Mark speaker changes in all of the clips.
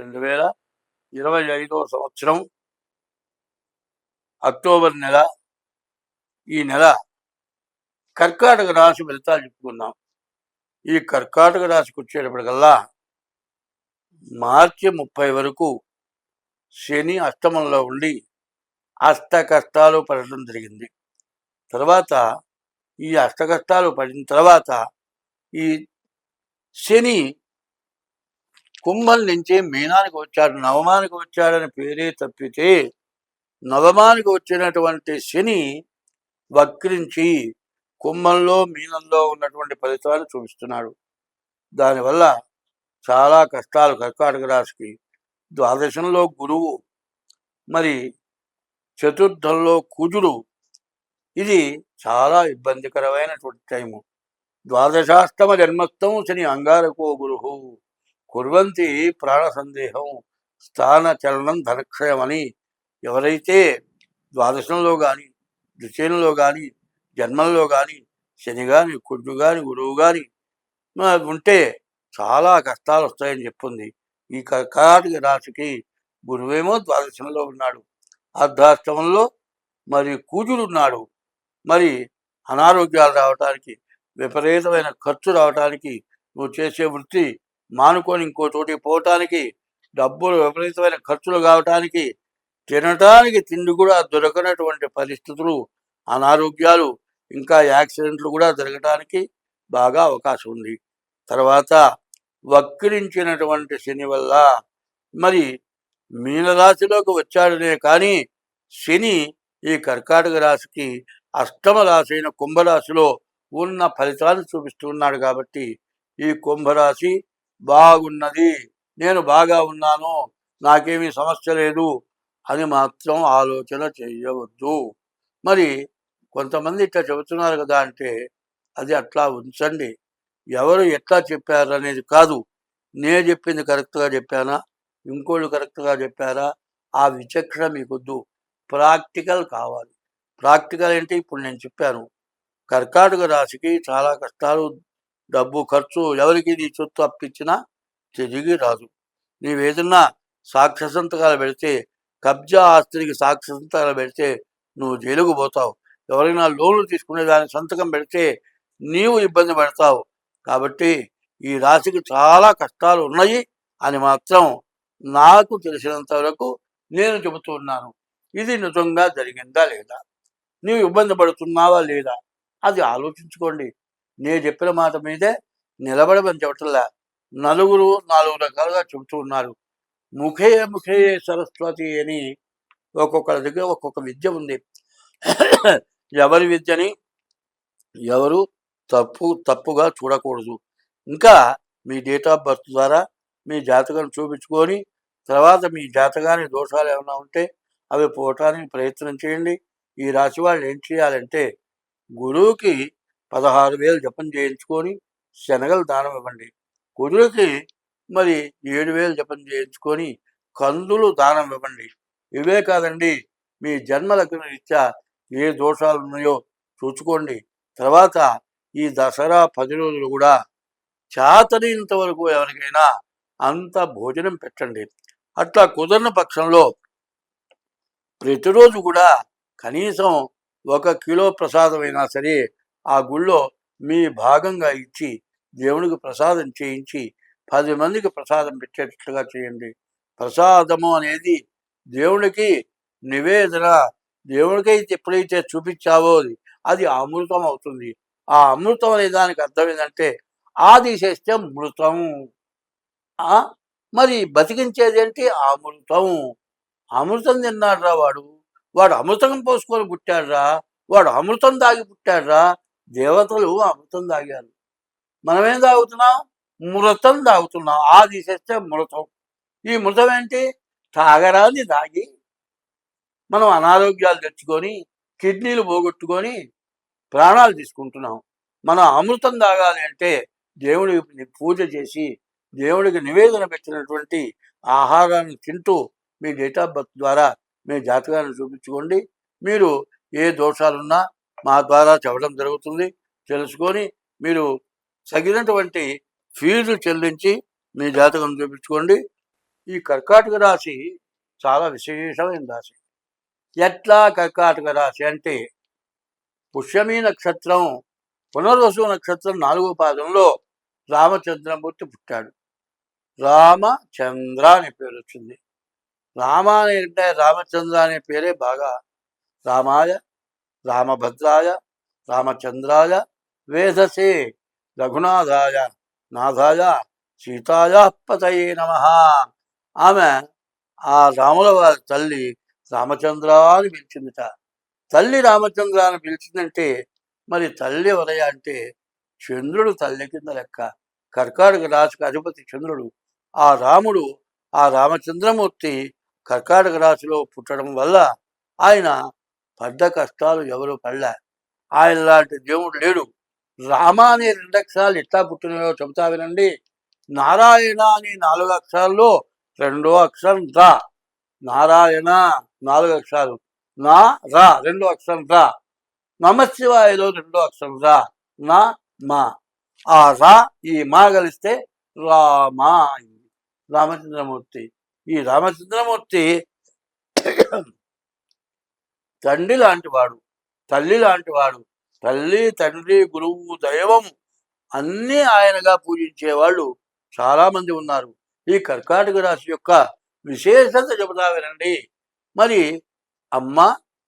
Speaker 1: రెండు వేల ఇరవై ఐదవ సంవత్సరం అక్టోబర్ నెల. ఈ నెల కర్కాటక రాశి ఫలితాలు చెప్పుకుందాం. ఈ కర్కాటక రాశికి వచ్చేటప్పటికల్లా మార్చి ముప్పై వరకు శని అష్టమంలో ఉండి అష్ట కష్టాలు పడటం జరిగింది. తర్వాత ఈ అష్ట కష్టాలు పడిన తర్వాత ఈ శని కుంభం నుంచి మీనానికి వచ్చాడు నవమానికి వచ్చాడని పేరే తప్పితే నవమానికి వచ్చినటువంటి శని వక్రించి కుంభంలో మీనంలో ఉన్నటువంటి ఫలితాలు చూపిస్తున్నాడు. దానివల్ల చాలా కష్టాలు కర్కాటక రాశికి. ద్వాదశంలో గురువు మరి చతుర్థంలో కుజుడు. ఇది చాలా ఇబ్బందికరమైనటువంటి టైము. ద్వాదశాష్టమ జన్మస్థం శని అంగారకో గురువు. కుర్వంతి ప్రాణ సందేహం స్థాన చలనం ధనక్షయమని ఎవరైతే ద్వాదశంలో కానీ ద్వితీయంలో కానీ జన్మంలో కానీ శని కానీ కుజు కానీ గురువు కానీ ఉంటే చాలా కష్టాలు వస్తాయని చెప్పింది. ఈ కర్కాటక రాశికి గురువేమో ద్వాదశంలో ఉన్నాడు. అర్ధాష్టమంలో మరి కూజుడు ఉన్నాడు మరి అనారోగ్యాలు రావటానికి విపరీతమైన ఖర్చు రావటానికి నువ్వు చేసే వృత్తి మానుకొని ఇంకో చోటికి పోవటానికి డబ్బులు విపరీతమైన ఖర్చులు కావటానికి తినటానికి తిండి కూడా దొరకనటువంటి పరిస్థితులు అనారోగ్యాలు ఇంకా యాక్సిడెంట్లు కూడా జరగటానికి బాగా అవకాశం ఉంది. తర్వాత వక్రించినటువంటి శని వల్ల మరి మీనరాశిలోకి వచ్చాడనే కానీ శని ఈ కర్కాటక రాశికి అష్టమ రాశి అయిన కుంభరాశిలో ఉన్న ఫలితాన్ని చూపిస్తున్నాడు కాబట్టి ఈ కుంభరాశి బాగున్నది. నేను బాగా ఉన్నాను. నాకేమీ సమస్య లేదు అని మాత్రం ఆలోచన చేయవద్దు. మరి కొంతమంది ఇట్లా చెబుతున్నారు కదా అంటే అది అట్లా ఉంచండి. ఎవరు ఎట్లా చెప్పారు అనేది కాదు. నేను చెప్పింది కరెక్ట్గా చెప్పానా? ఇంకోళ్ళు కరెక్ట్గా చెప్పారా? ఆ విచక్షణ మీకొద్దు. ప్రాక్టికల్ కావాలి. ప్రాక్టికల్ అంటే ఇప్పుడు నేను చెప్పాను. కర్కాటక రాశికి చాలా కష్టాలు డబ్బు ఖర్చు ఎవరికి నీ చొత్తు అప్పించినా తిరిగి రాదు. నీవేదన్నా సాక్ష్య సంతకాలు పెడితే కబ్జా ఆస్తికి సాక్ష్య సంతకాలు పెడితే నువ్వు జైలుకు పోతావు. ఎవరైనా లోన్లు తీసుకునే దానికి సంతకం పెడితే నీవు ఇబ్బంది పడతావు. కాబట్టి ఈ రాశికి చాలా కష్టాలు ఉన్నాయి అని మాత్రం నాకు తెలిసినంత వరకు నేను చెబుతున్నాను ఇది నిజంగా జరిగిందా లేదా? నీవు ఇబ్బంది పడుతున్నావా లేదా? అది ఆలోచించుకోండి. నేను చెప్పిన మాట మీదే నిలబడమని చెప్పట్లా. నలుగురు నాలుగు రకాలుగా చెబుతూ ఉన్నారు. ముఖే ముఖే సరస్వతి అని ఒక్కొక్కరి దగ్గర ఒక్కొక్క విద్య ఉంది. ఎవరి విద్యని ఎవరు తప్పు తప్పుగా చూడకూడదు. ఇంకా మీ డేట్ ఆఫ్ బర్త్ ద్వారా మీ జాతకం చూపించుకొని తర్వాత మీ జాతకాన్ని దోషాలు ఏమైనా ఉంటే అవి పోవటానికి ప్రయత్నం చేయండి. ఈ రాశి వాళ్ళు ఏం చేయాలంటే గురువుకి పదహారు వేలు జపం చేయించుకొని శనగలు దానం ఇవ్వండి. కుదురుకి మరి ఏడు వేలు జపం చేయించుకొని కందులు దానం ఇవ్వండి. ఇవే కాదండి మీ జన్మలకు రీత్యా ఏ దోషాలు ఉన్నాయో చూసుకోండి తర్వాత ఈ దసరా పది రోజులు కూడా చాతనేంత వరకు ఎవరికైనా అంత భోజనం పెట్టండి. అట్లా కుదరని పక్షంలో ప్రతిరోజు కూడా కనీసం ఒక కిలో ప్రసాదం అయినా సరే ఆ గుళ్ళో మీ భాగంగా ఇచ్చి దేవునికి ప్రసాదం చేయించి పది మందికి ప్రసాదం పెట్టేటట్లుగా చేయండి. ప్రసాదము అనేది దేవునికి నివేదన. దేవునికైతే ఎప్పుడైతే చూపించావో అది అమృతం అవుతుంది. ఆ అమృతం అనే దానికి అర్థం ఏంటంటే ఆది చేస్తే మృతం. ఆ? మరి బతికించేది ఏంటి? అమృతం. అమృతం తిన్నాడురా వాడు? వాడు అమృతం పోసుకొని పుట్టాడురా? వాడు అమృతం దాగి పుట్టాడురా? దేవతలు అమృతం తాగారు. మనమేం తాగుతున్నాం? మృతం తాగుతున్నాం. ఆ తీసేస్తే మృతం. ఈ మృతం ఏంటి? తాగరాన్ని తాగి మనం అనారోగ్యాలు తెచ్చుకొని కిడ్నీలు పోగొట్టుకొని ప్రాణాలు తీసుకుంటున్నాం. మనం అమృతం తాగాలి అంటే దేవుడికి పూజ చేసి దేవుడికి నివేదన పెట్టినటువంటి ఆహారాన్ని తింటూ మీ డేట్ ఆఫ్ బర్త్ ద్వారా మీ జాతకాన్ని చూపించుకోండి. మీరు ఏ దోషాలున్నా మా ద్వారా చెప్పడం జరుగుతుంది. తెలుసుకొని మీరు తగినటువంటి ఫీజు చెల్లించి మీ జాతకం చూపించుకోండి. ఈ కర్కాటక రాశి చాలా విశేషమైన రాశి. ఎట్లా కర్కాటక రాశి అంటే పుష్యమి నక్షత్రం పునర్వసు నక్షత్రం నాలుగో పాదంలో రామచంద్రమూర్తి పుట్టాడు. రామచంద్ర అనే పేరు వచ్చింది. రామ అనే అంటే రామచంద్ర అనే పేరే బాగా రామాయ రామభద్రాయ రామచంద్రాయ వేదసే రఘునాథాయ నాథాయ సీతాయ పతయే నమ. ఆమె ఆ రాముల వారి తల్లి రామచంద్ర అని పిలిచిందిట. తల్లి రామచంద్ర అని పిలిచిందంటే మరి తల్లి ఎవరయ్యా అంటే చంద్రుడు తల్లి కింద లెక్క. కర్కాటక రాశికి అధిపతి చంద్రుడు. ఆ రాముడు ఆ రామచంద్రమూర్తి కర్కాటక రాశిలో పుట్టడం వల్ల ఆయన పెద్ద కష్టాలు ఎవరు పడలే. ఆయన లాంటి దేవుడు లేడు. రామ అనే రెండు అక్షరాలు ఎట్లా పుట్టినాయో చెబుతా వినండి. నారాయణ అనే నాలుగు అక్షరాల్లో రెండో అక్షరం రా. నారాయణ నాలుగు అక్షరాలు. నా రా రెండో అక్షరం రా. నమశివాయలో రెండో అక్షరం రా. నా మా. ఆ రా ఈ మా కలిస్తే రామా రామచంద్రమూర్తి. ఈ రామచంద్రమూర్తి తండ్రి లాంటి వాడు తల్లి లాంటి వాడు తల్లి తండ్రి గురువు దైవం అన్నీ ఆయనగా పూజించే వాళ్ళు చాలామంది ఉన్నారు. ఈ కర్కాటక రాశి యొక్క విశేషత చెబుతా వినండి. మరి అమ్మ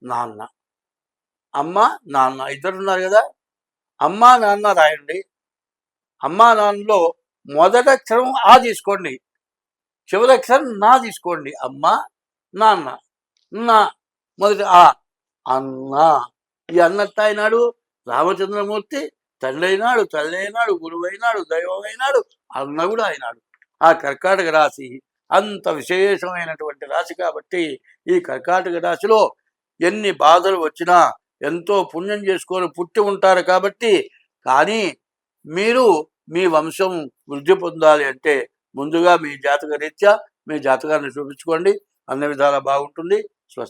Speaker 1: నాన్న అమ్మ నాన్న ఇద్దరు ఉన్నారు కదా? అమ్మ నాన్న రాయండి. అమ్మ నాన్నలో మొదట అక్షరం ఆ తీసుకోండి. చివరి అక్షరం నా తీసుకోండి. అమ్మ నాన్న నా మొదటి ఆ అన్న. ఈ అన్నట్టు అయినాడు? రామచంద్రమూర్తి తండ్రి అయినాడు తల్లి అయినాడు గురువు అయినాడు దైవం అయినాడు అన్న కూడా అయినాడు ఆ కర్కాటక రాశి అంత విశేషమైనటువంటి రాశి కాబట్టి ఈ కర్కాటక రాశిలో ఎన్ని బాధలు వచ్చినా ఎంతో పుణ్యం చేసుకొని పుట్టి ఉంటారు కాబట్టి కానీ మీరు మీ వంశం వృద్ధి పొందాలి అంటే ముందుగా మీ జాతక రీత్యా మీ జాతకాన్ని చూపించుకోండి. అన్ని విధాలా బాగుంటుంది. స్వస్తి